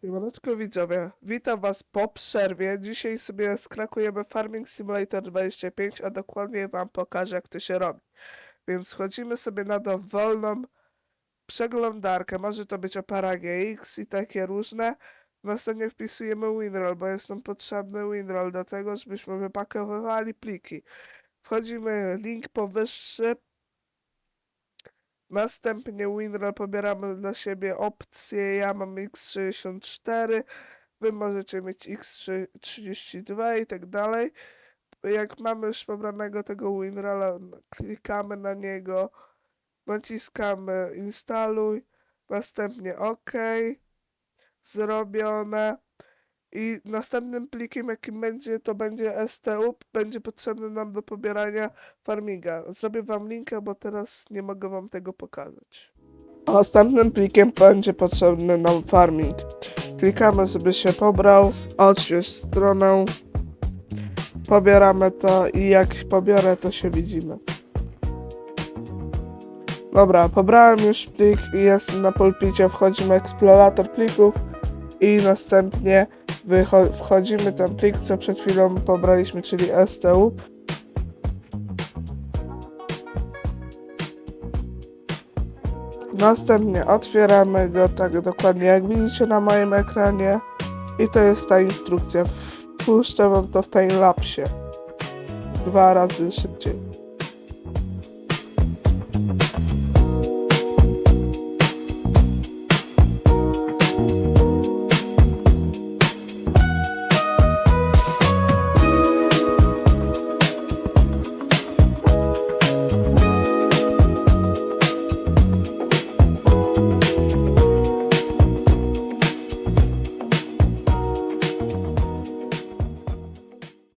Siemaneczko widzowie, witam was po przerwie. Dzisiaj sobie skrakujemy Farming Simulator 25, a dokładnie wam pokażę jak to się robi. Więc wchodzimy sobie na dowolną przeglądarkę, może to być Opera GX i takie różne. Następnie wpisujemy WinRoll, bo jest nam potrzebny WinRoll do tego, żebyśmy wypakowywali pliki. Wchodzimy link powyższy, Następnie WinRAR pobieramy dla siebie opcję. Ja mam X64, wy możecie mieć X32 i tak dalej. Jak mamy już pobranego tego WinRARa, klikamy na niego, naciskamy instaluj, następnie OK, zrobione. I następnym plikiem, jakim będzie, to będzie STU, będzie potrzebny nam do pobierania farminga. Zrobię wam linkę, bo teraz nie mogę wam tego pokazać. Następnym plikiem będzie potrzebny nam farming. Klikamy, żeby się pobrał, odśwież stronę, pobieramy to i jak pobiorę, to się widzimy. Dobra, pobrałem już plik i jestem na pulpicie, wchodzimy eksplorator plików i następnie wchodzimy ten plik, co przed chwilą pobraliśmy, czyli STU. Następnie otwieramy go tak dokładnie jak widzicie na moim ekranie i to jest ta instrukcja. Puszczę wam to w timelapsie. Dwa razy się